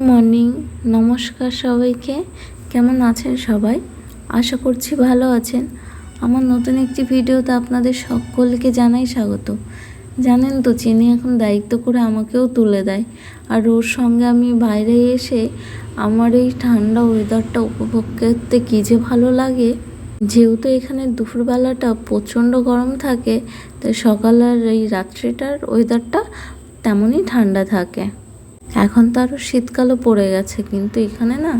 Morning, নমস্কার সবাইকে। কেমন আছেন সবাই? আশা করছি ভালো আছেন। আমার নতুন একটি ভিডিওতে আপনাদের সকলকে জানাই স্বাগত। জানেন তো, চিনি এখন দায়িত্ব করে আমাকেও তুলে দেয়। আর ওর সঙ্গে আমি বাইরে এসে আমার এই ঠান্ডা ওয়েদারটা উপভোগ করতে কী যে ভালো লাগে। যেহেতু এখানে দুপুরবেলাটা প্রচণ্ড গরম থাকে, তাই সকালের এই রাত্রিটার ওয়েদারটা তেমনই ঠান্ডা থাকে। এখন তো আরও শীতকালও পড়ে গেছে, কিন্তু এখানে না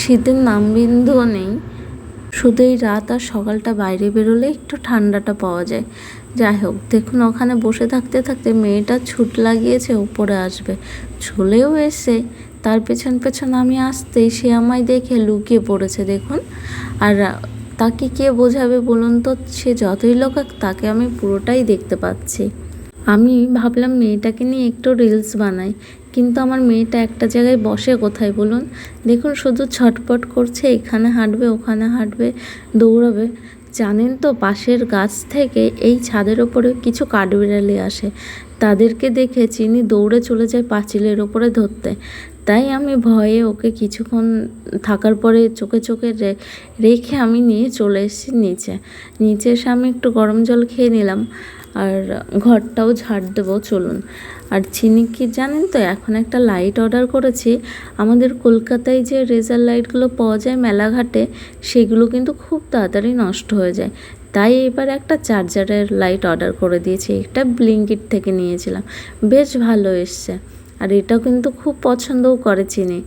শীতের নামবিন্দুও নেই। শুধু এই রাত আর সকালটা বাইরে বেরোলে একটু ঠান্ডাটা পাওয়া যায়। যাই হোক, দেখুন ওখানে বসে থাকতে থাকতে মেয়েটা ছুট লাগিয়েছে, উপরে আসবে। চলেও এসে তার পেছন পেছন আমি আসতেই সে আমায় দেখে লুকিয়ে পড়েছে, দেখুন। আর তাকে কে বোঝাবে বলুন তো? সে যতই লোকাক তাকে আমি পুরোটাই দেখতে পাচ্ছি। আমি ভাবলাম মেয়েটাকে নিয়ে একটু রিলস বানাই, কিন্তু আমার মেয়েটা একটা জায়গায় বসে কোথায় বলুন? দেখুন, শুধু ছটপট করছে, এখানে হাঁটবে, ওখানে হাঁটবে, দৌড়াবে। জানেন তো, পাশের গাছ থেকে এই ছাদের ওপরে কিছু কাঠবিড়ালি আসে। তাদেরকে দেখে চিনি দৌড়ে চলে যায় পাঁচিলের ওপরে ধরতে। তাই আমি ভয়ে ওকে কিছুক্ষণ থাকার পরে চোখে চোখে রেখে আমি নিয়ে চলে এসেছি নিচে। নিচে এসে আমি একটু গরম জল খেয়ে নিলাম। আর ঘরটাও ঝাড় দেবো, চলুন। আর চিনি কি জানেন তো, এখন একটা লাইট অর্ডার করেছি। আমাদের কলকাতায় যে রেজার লাইটগুলো পাওয়া যায় মেলাঘাটে, সেগুলো কিন্তু খুব তাড়াতাড়ি নষ্ট হয়ে যায়। তাই এবার একটা চার্জারের লাইট অর্ডার করে দিয়েছি। একটা ব্লিঙ্কিট থেকে নিয়েছিলাম। বেশ ভালো এসছে। আর এটাও কিন্তু খুব পছন্দও করে চিনি।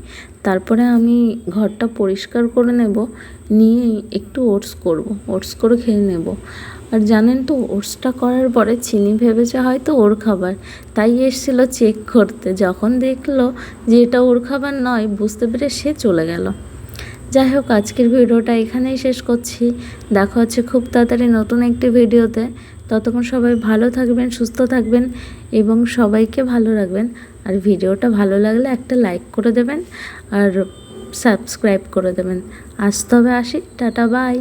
তারপরে আমি ঘরটা পরিষ্কার করে নেব, নিয়ে একটু ওটস করব, ওটস করে খেয়ে নেব। আর জানেন তো, ওটসটা করার পরে চিনি ভেবেছে হয়তো ওর খাবার। তাই এসেছিল চেক করতে, যখন দেখল যে এটা ওর খাবার নয়, বুঝতে পেরে সে চলে গেল। যাই হোক, আজকের ভিডিওটা এখানেই শেষ করছি। দেখা হচ্ছে খুব তাড়াতাড়ি নতুন একটি ভিডিওতে। ততক্ষণ সবাই ভালো থাকবেন, সুস্থ থাকবেন এবং সবাইকে ভালো রাখবেন। আর ভিডিওটা ভালো লাগলে একটা লাইক করে দেবেন আর সাবস্ক্রাইব করে দেবেন। আসতে হবে আসি, টাটা বাই